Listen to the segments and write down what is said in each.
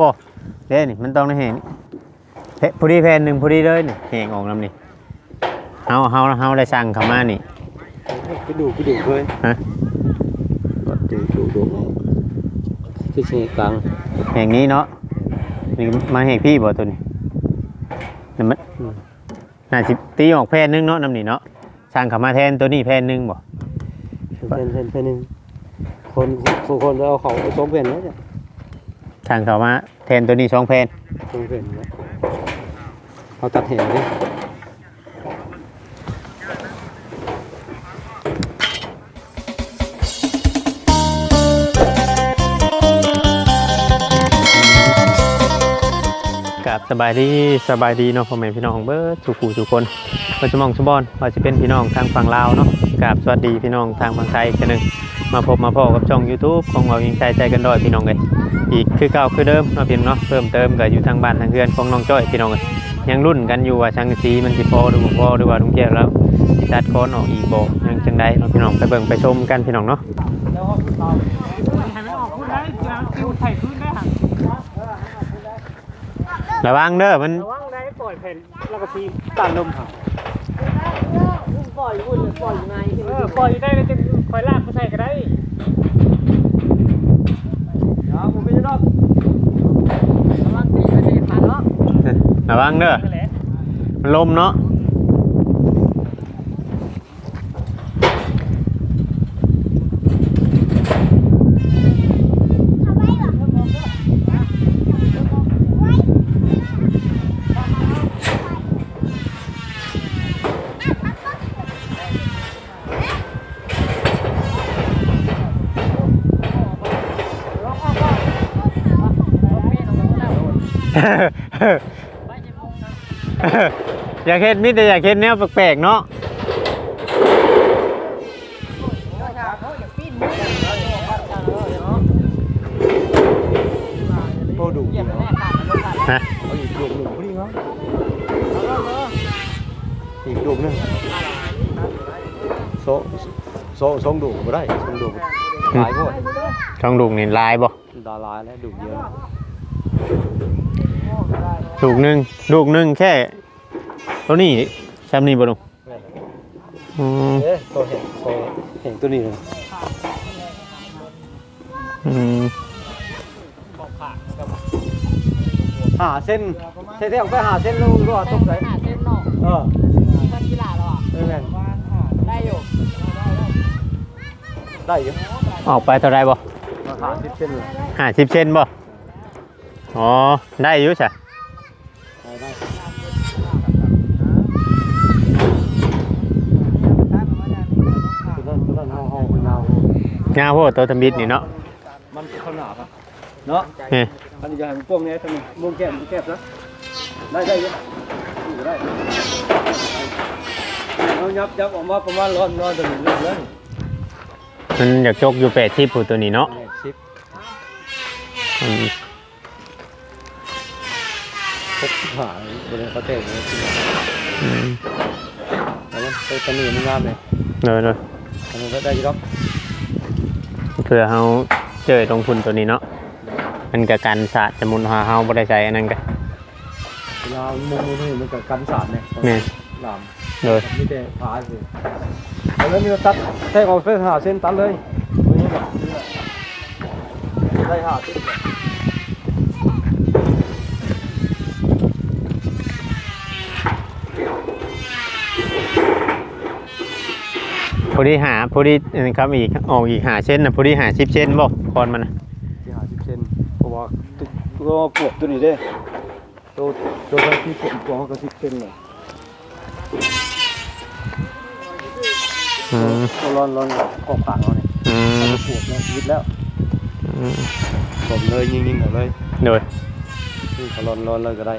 บ่เด้นี่มันต้องได้แหงนี่เพพอดีแผ่นหนึ่งพอดีเลยนี่แหงออกน้ำนี่เฮาเฮาเฮาได้สั่งเข้ามานี่ไปดูไปดูเลยฮะดูดูดูที่เชกลางแหงนี้เนาะนี่มาแหงพี่บ่ตัวนี้นี่มันน่าสิตีออกแผ่นหนึงเนาะน้ำนี่เนาะสั่งเข้ามาแทนตัวนี้แผ่นหนึงบ่เป็นเป็นเป็นหนึ่งคนคนคนเอาเขาเอาสองเป็นแล้วจ้ะ ช่างเขามาแทนตัวนี้สองแผ่นสองแผ่นเขาตัดแห็นดิ กับสบายดีสบายดีเนาะพ่อแม่พี่น้องเบิร์ดสุขูสุคนปัจจุบันสุบอนว่าจะเป็นพี่น้องทางฝั่งลาวเนาะกับสวัสดีพี่น้องทางฝั่งไทยอีกเทื่อหนึงมาพบมาพอกับช่อง YouTube ของเรายิงใจใจกันดอยพี่น้องเลยอีกคือเก่าคือเดิมเนาะพี่น้องเนาะเพิ่มเติมก็อยู่ทางบ้านทางเรือนของน้องจ้อยพี่น้องเลยยังรุ่นกันอยู่ว่าช่างสีมันสิพอหรือบ่พอหรือว่าลุงเกียวแล้วสิตัดคอนออกอีกบ่ยังจังใดเนาะพี่น้องไปเบิ่งไปชมกันพี่น้องเนาะให้มันออกพื้นได้เดี๋ยวคิวไถ่พื้นได้ห่ะ ระวังเด้อมันระวังได้ปล่อยแผ่นแล้วก็ทีตัดลมค่ะปล่อยวุ่นปล่อยไงเออปล่อยได้แล้วจะคอยลากมาใส่ก็ได้เอาผมเป็นรอบระวังตีกระเด็นมาเนาะระวังเด้อนั่นแหละมันลมเนาะ อยากเห็นมิแต่อยากเห็นแนวแปลกๆเนาะโตดูเหยียบแม่ขาดมันลงขาดฮะเอาอีกดูหนึ่งพอดีครับอีกดูหนึ่งโซโซสองดูก็ได้สองดูหลายก็ช่องลูกนี่ลายบ่ดาราแล้วดูเยอะ ลูกหนึ่งลูกหนึ่งแค่ตัวนี้แซมนี่บ่ลุงอืมเอ๊ะโตเห็นโตเห็นตัวนี้เลยอืมหาเส้นเท่ๆออกไปหาเส้นลูกรอตกใจขาดเส้นนอกเออมันกีฬาเราอะไม่แม่นได้อยู่ได้อยู่ออกไปเท่าไรบ่หาสิบเส้นเลยห้าสิบเซนบ่อ๋อได้อยู่ใช่ ได้ได้ตัวนั้นตัวนั้นเฮาเฮามันยาว งาโพดตัวทำบิดนี่เนาะมันขนาดครับเนาะนี่อันนี้จะให้มันป้งเนี่ยทำไมม่วงแก้มแก้มนะได้ได้เยอะอยู่ได้เอายับยับออกมาประมาณร้อนร้อนตัวนี้เลยเลยมันอยากจกอยู่แปดที่ผู้ตัวนี้เนาะสิบอืมหกสิบห้าบริเวณเขาเตะเลยแล้วมันตัวนี้มันงามเลยเลยเลยอันนี้ก็ได้อยี่ดอ เพื่อเฮาเจอตรงทุนตัวนี้เนาะมันกับการสาดจมุนหาเฮาบ่ได้ใช้อันนั้นกันเวลามุมนี่มันกับกันสารเนี่ยนี่หลามเลยมีแต่ผาสิแล้วนี่เราตัดแท่งออกเส้นหาเส้นตัดเลยไม่ใช่แบบได้หาเส้น พอดีหาพอดีอันนี้ครับอีกออกอีกหาเส้นนะพอดีหาสิบเส้นบ่คอนมันน่ะที่หาสิบเส้นเพราะว่าตัวปวดตัวนี้เด้ตัวตัวที่ปวดตัวเขาก็สิบเส้นเลยอืมตัวร้อนร้อนกอกปากเราเนี่ยอืมปวดแล้วยิดแล้วอืมผมเลยยิงยิงหมดเลยโดยนี่เขาร้อนร้อนเลยก็ได้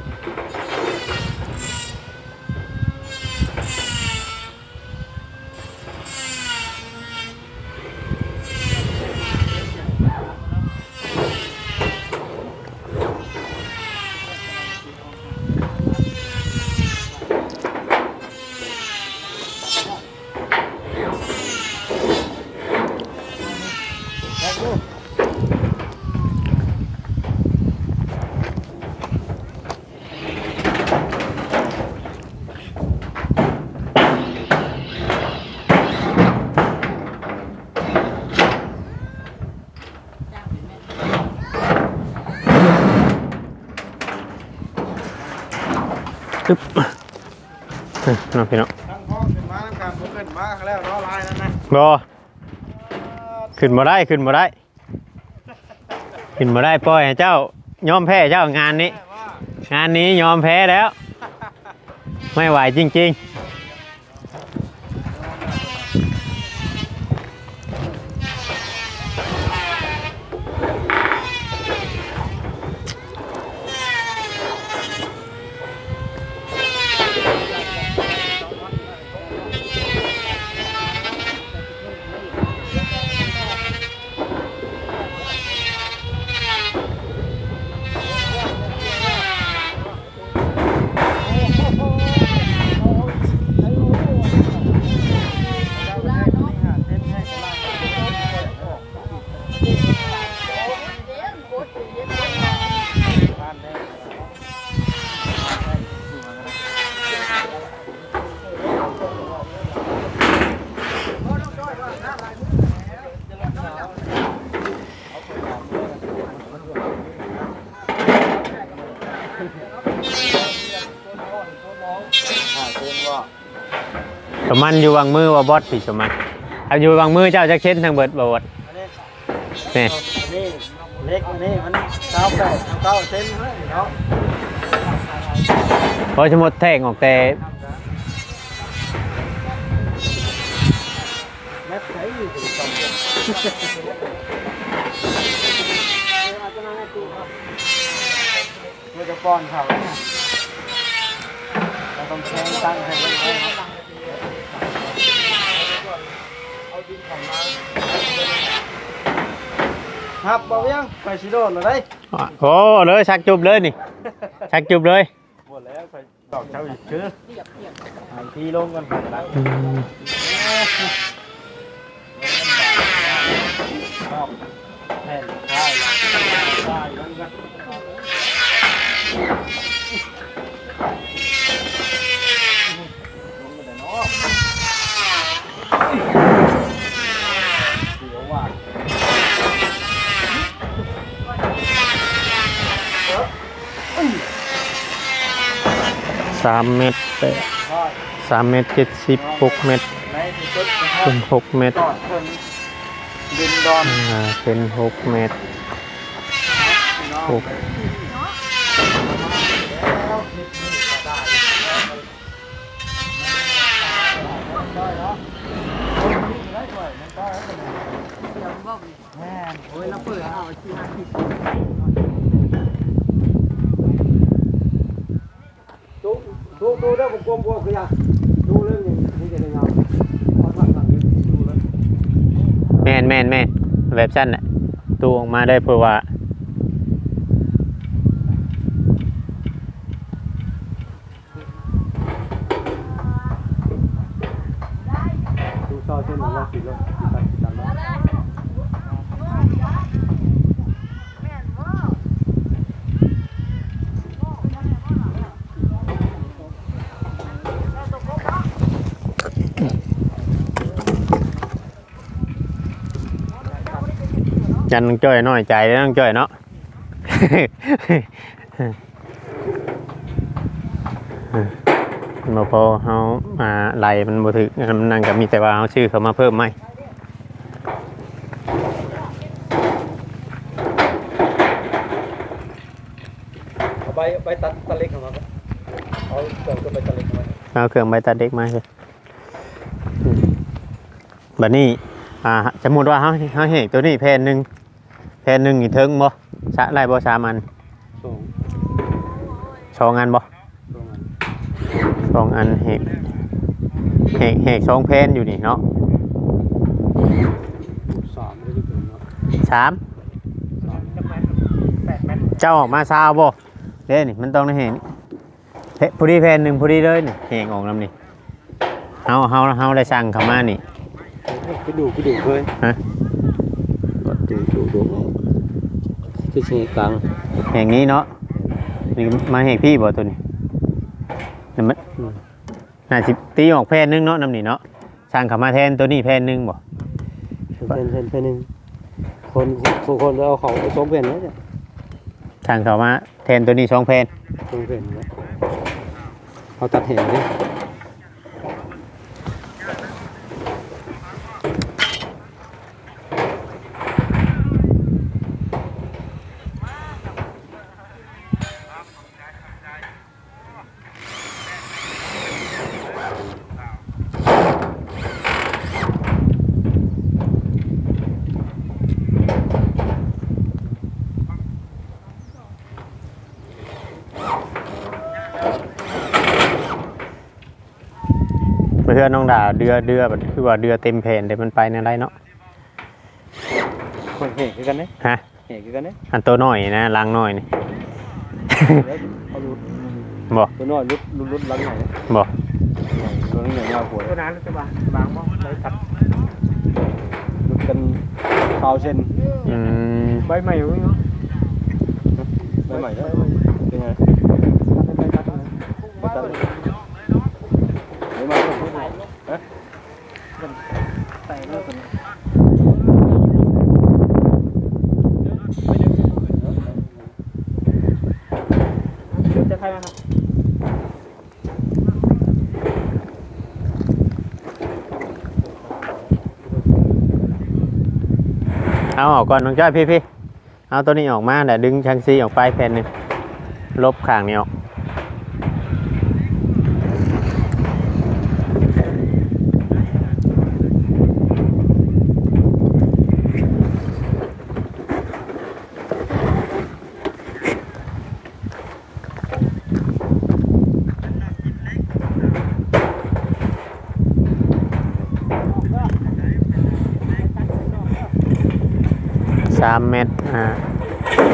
อึ๊บเอ้ยน้องพี่น้องทั้งห้อขึ้นมาทั้งการผมขึ้นมาแล้วเนาะลายนั่นนะรอขึ้นมาได้ขึ้นมาได้ ขึ้นมาได้ปล่อยให้เจ้ายอมแพ้เจ้างานนี้ งานนี้ยอมแพ้แล้ว ไม่ไหวจริง ๆ สมันอยู่วางมือว่าบอสพี่สมันเอาอยู่วางมือเจ้าจะเช็ดทางเบิดบ่บดนี่นี่เล็กนี่มันเก้าแปดเก้าเซนเลยเนาะเพราะสมมติแทงออกแต่แมทใช้อยู่ถึงสองเซนมันจะป้อนเขาเนี่ยเราต้องแทงตั้งให้ไว้เอาดินของมา ครับบอกยังไปชิโดนเลยได้โอ้เลยชักจุบเลยนี่ ชักจุบเลยหมดแล้วไปดอกเช้าอีกชื่อหายทีลงกันไปแล้วอืมชอบแผ่นใช่ละใช่ลงกันลงมาแต่นอกเดี๋ยวว่า สามเมตรแปดสามเมตรเจ็ดสิบหกเมตรในที่สุดเป็นหกเมตรอ่าเป็นหกเมตรหกโอ้ยเราเปิดเอาที่ห้าสิบดู ดูดูได้ผมกลมกลัวคือยังดูเรื่องอย่างนี้จะได้เงาเพราะว่าสั่งดูแล้วแม่นแม่นแม่นแบบสั้นแหละตัวออกมาได้เพื่อว่าดูซอเส้นของเราปิดแล้วปิดตันปิดตันแล้ว ยันน้องจ้อยน้อยใจแล้วน้องจ้อยเนาะ มาพอเฮามาไล่มันบ่ถึกมันนั่นก็มีแต่ว่าเฮาชื่อเขามาเพิ่มไหมเอาไปไปตัดตะเล็กของเราเอาเกิดก็ไปตะเล็กมาเอาเครื่องใบตัดเด็กมาสิอืมบัดนี้อ่าสมมุติว่าเฮาเฮาเห็นตัวนี้แผ่นหนึงแผ่ นหนึงนี่ถึงบ่สะไล่บ่สามอันสองสองอันบ่สองอันสองอันเหกเหกเหกสองแผ่นอยู่นี่เนาะสามไม่ได้ถึงเนาะสามสามเจ้าออกมาซาวบ่เด้นี่มันต้องได้เห็นเฮ้พอดีแผ่นหนึ่งพอดีเลยนี่เหกออกนำนี่เฮาเฮาเฮาได้สั่งเข้ามานี่ cái đủ cái đủ thôi ฮะ cái xe càng เหกนี้เนาะนี่มาเหกพี่บ่ตัวนี้นี่มันน่าสิตีออกแผ่นหนึงเนาะนำนี่เนาะสั่งเข้ามาแทนตัวนี้แผ่นหนึงบ่เป็นเป็นเป็นหนึ่งคนคนคนเอาเขาไปซ้อมเป็นแล้วเนี่ยสั่งเข้ามาแทนตัวนี้สองแผ่นซ้อมเป็นแล้วเอาตัดแหงดิเพื่อนน้อง ดาวเดือเดือแบบคือว่าเดือเต็มแผ่นเดี๋ยวมันไปในไรเนาะคนแหงคือกันเด้ฮะแหงคือกันเด้อันตัวน้อยนะลังน้อยนี่ เอาลุดบ่ตัวน้อยลุดลุดลุดหลังใหญ่บ่ตัวนี้ใหญ่ยาวปวดตัวนั้นจะบางบางบ่ได้ตัดลุดกันเท้าเส้นอืมใบใหม่อยู่เนาะไม่ใหม่แล้วเป็นไงไม่ตัดเลยไม่ใหม่ก็ไม่ใหม่ฮะ ใส่เลิกกัน จะใครมาครับเอาออกก่อนน้องจ้อยพี่พี่เอาตัวนี้ออกมาแต่ดึงชังซีออกไปแผ่นหนึงลบข้างนี้ออกสามเมตรอ่า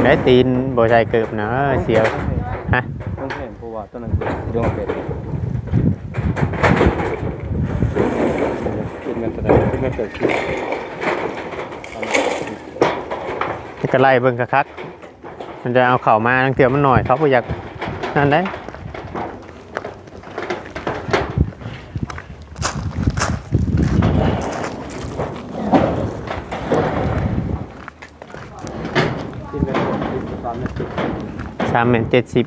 ได้ตีนบ่ใช่เกือบนะเออเสียวฮะต้องแหงเพราะว่าตัวนั้นเรื่องเป็ดกินกันแสดงที่ไม่เกิดขึ้นนี่ก็ไล่เบิ่งคักๆมันจะเอาเข่ามาตั้งเตือมันหน่อยเขาบ่อยากนั่นได้ กินกันกินตามนี้ สามเมตรเจ็ดสิบ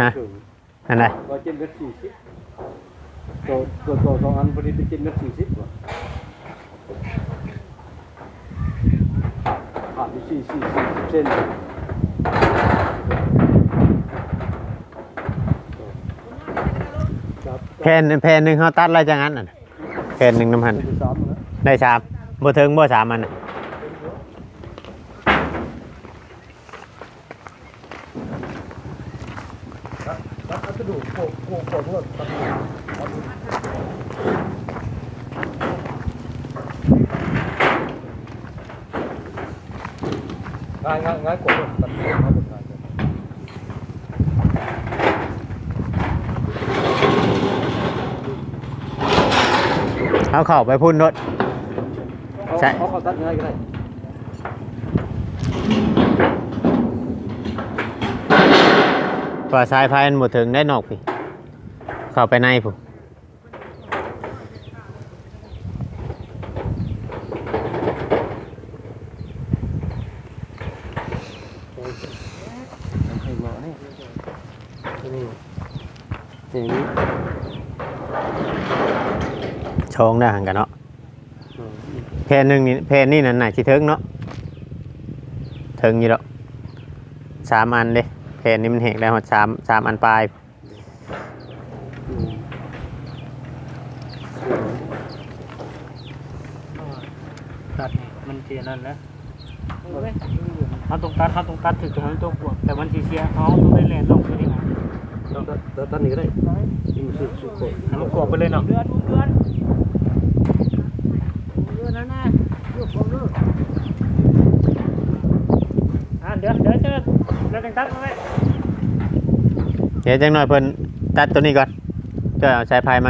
ฮะอันไหนก็กินเม็ดสี่สิบตัวตัวตัวสองอันพอดีไปกินเม็ดสี่สิบว่ะขาดไปสี่สี่สี่สิบเซน แผ่นแผ่นหนึ่งเขาตัดอะไรจังงั้นน่ะแผ่นหนึ่งน้ำหันได้สามบ่เทิงบ่สามอันน่ะแล้วกระดูกโผล่โผล่โผล่พวกง่ายง่ายง่ายกว่าตัด เองครับผมง่ายกว่าเอาเข่าไปพุ่นรถเอาใช่เอาเขาตัดง่ายก็ได้กว่าสายพายมันบ่เทิงได้นอกพี่เข้าไปในผู้ ให้เหมาะนี่นี่นี่นี่ ชองได้หันกันเนาะแผ่นหนึ่งนี่แผ่นนี่นั่นน่ะสิเทิงเนาะเทิงอยู่ดอกสามอันเด้แผ่นนี้มันแหกได้หมดสามสามอันปลายตัดมันเสียนั่นนะเขาตรงตัดเขาตรงตัดถึงตรงนั้นตัวบวกแต่มันสีเสียเขาต้องได้แลนลงไปที่ไหนตัดตัดตัดนี่ก็ได้นี่มันสุดสุดโคตรมันกรอบไปเลยเนาะ เดือนเดือนเดือนแล้วนะลูกผมลูก อ่าเดี๋ยวเดี๋ยวจอเดี๋ยวตัดมาไว้เดี๋ยวจังหน่อยเพิ่นตัดตัวนี้ก่อนจะเอาสายพายไหม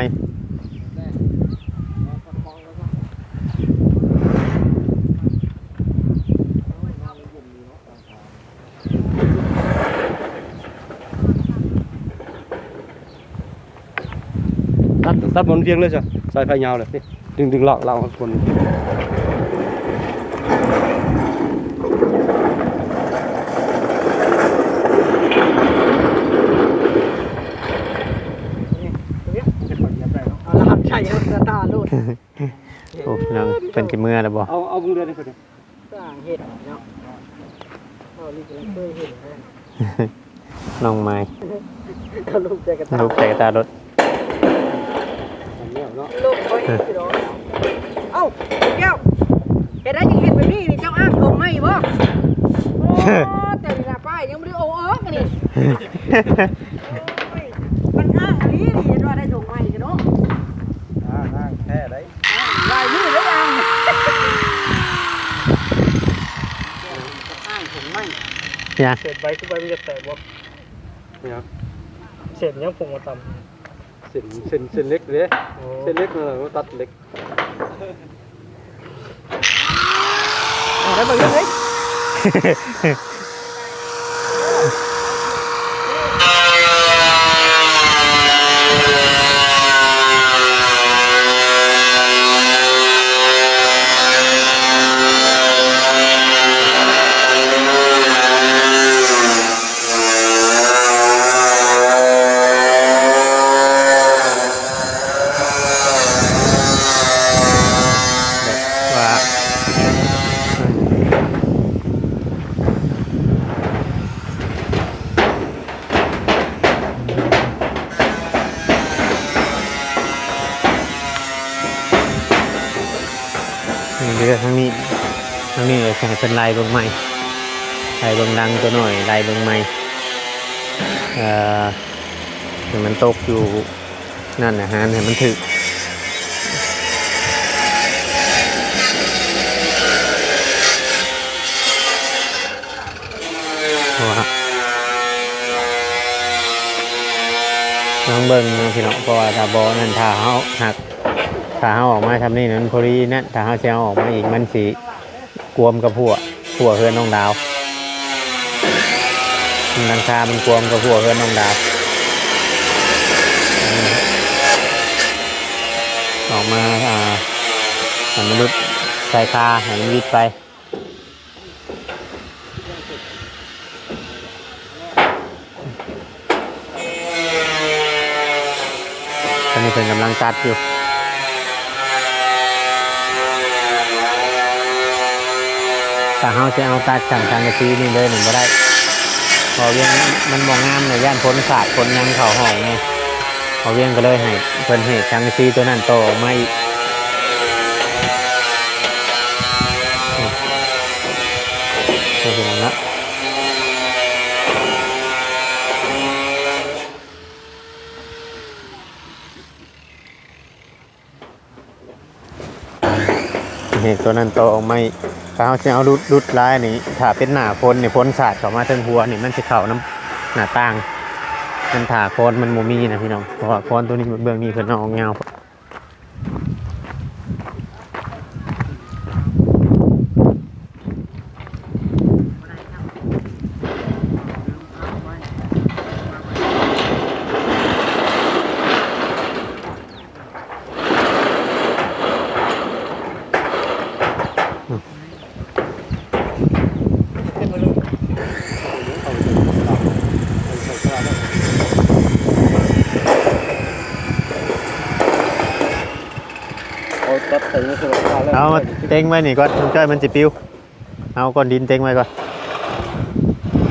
เตัดบนเพียงเลยจ้ะสายไฟยาวเลยนี่ดึงดึงหลอกเราคน เอาละครับใช่เอาตาลูด โอ้พี่น้อง เป็นกี่เมื่อแล้วบ่เอาเอาบุงเดือนนี่คนนี้สร้างเห็ดเนาะเอาลูกจะเคยเห็นนะน้องไม้เอาลูกใจกระตาลูกแต่ตารถอันเนี้ยเนาะลูกไปสิเนาะเอ้าแก้วเห็นได้ยังเห็นแบบนี้นี่เจ้าอ้างตรงไหมบ่โอ้แต่เวลาป้ายยังไม่ได้โอ้เอิ้งกันนี่โอ้ยมันอ้างอันนี้นี่เห็นว่าได้ตรงไหมกันเนาะ อ่านั่งแค่ได้ ลายมือแล้วยังอ้างผมไม่ ยังเศษใบคือใบมันจะแตกบ่เนี่ยเศษยังผงมาต่เส้นเส้นเส้นเล็กเลยำโอ้เส้นเล็กเลยว่าตัดเล็กแล้วไปเลย ว่า เือทั้งนี้ทั้งนี้แข่งเป็นลายเบิ่งใหม่ลายเบิ่งดังตัวหน่อยลายเบิ่งใหม่เอ่อให้มันตกอยู่นั่นนะฮะให้มันถึกน้องเบิ้งน้องพี่น้องเพราะว่าตาบอนั่นถ้าเขาหัก ถ้าเขาออกมาทำนี่นั้นพอดีนั่นถ้าเขาจะเอาออกมาอีกมันสีกวมกับหัวหัวเฮือนน้องดาวนังคามันกวมกับหัวเฮือนน้องดาวออกมาอ่าให้มนุษย์ใส่คาหันวิดไปตอนนี้เป็นกำลังตัดอยู่ ถ้าเฮาจะเอาตัดสั่งทางกะทีนี่เลยหนึ่งก็ได้ พอเวียงมันมองงามในย่านพ้นศาสตร์พ้นยังเขาห้องไงพอเวียงก็เลยให้เพิ่นเหตุทางกะทีตัวนั้นโตออกมาอีกนี่เป็นอย่างนั้นเหตุตัวนั้นโตออกมาอีก ถ้าเฮาจะเอารุดรุดลายนี่ถ้าเป็นหน้าคนนี่พ้นศาสตร์เข้ามาเทิงหัวนี่มันจะเข้าน้ำหน้าต่างมันถ่าโคนมันโมมีนะพี่น้องเพราะว่าโคนตัวนี้เบื้องนี้เพิ่นเอาเงา เอามาเต็งไว้นี่ก่อนมันจ้อยมันจะปิว เอาก้อนดินเต็งไว้ก่อน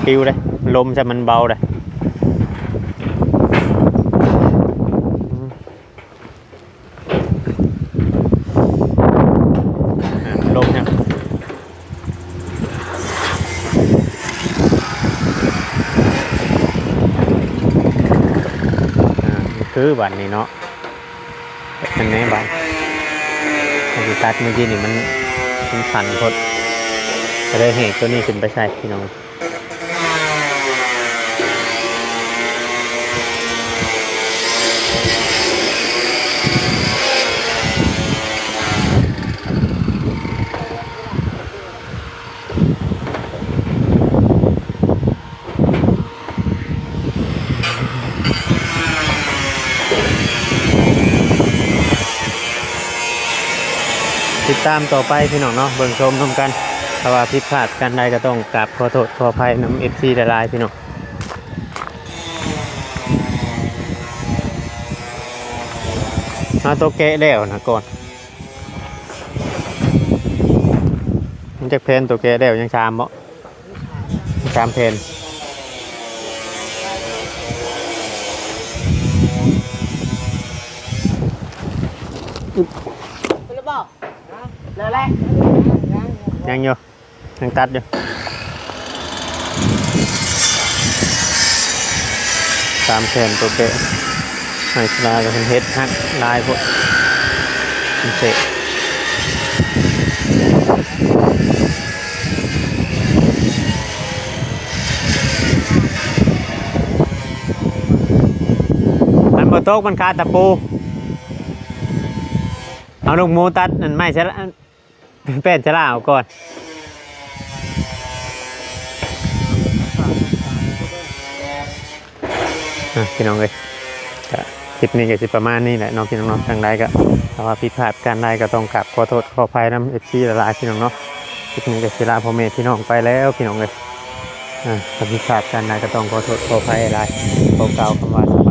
ปิวเลยลมจะมันเบาเลยลมเนี่ยคือบันนี้เนาะเป็นไงบ้าง ที่ตัดเมื่อกี้นี่มันมันสั่นพดก็เลยเหตุตัวนี้ขึ้นไปใส่พี่น้องามต่อไปพี่น้องเนาะเบิ่งชมนำกันถ้าว่าผิดพลาดกันใดก็ต้องกราบขอโทษขออภัยน้ำ FC หลายพี่น้องมาตัวแกะแล้วนะก่อนมันจะเพนตัวแกะแล้วยังชามบ่ชามเพน ลายพวกมันเสะมันบโต๊กมันคาดตะปูเอาลูกหมูตัดนั่นไม่ใช่ ละเป็ดจะล่าเอาก่อน อะพี่น้องเลยก็คลิปนี้ก็สิประมาณนี้แหละน้องพี่น้องๆทางใดก็ถ้าว่าผิดพลาดการใดก็ต้องกลับขอโทษขออภัยน้ำเอฟซีละลายพี่น้องเนาะคลิปนี้ก็สิลาพ่อแม่พี่น้องไปแล้วพี่น้องเลยอ่าถ้าผิดพลาดการใดก็ต้องขอโทษขออภัยอะไรขอกล่าวคำว่าสบาย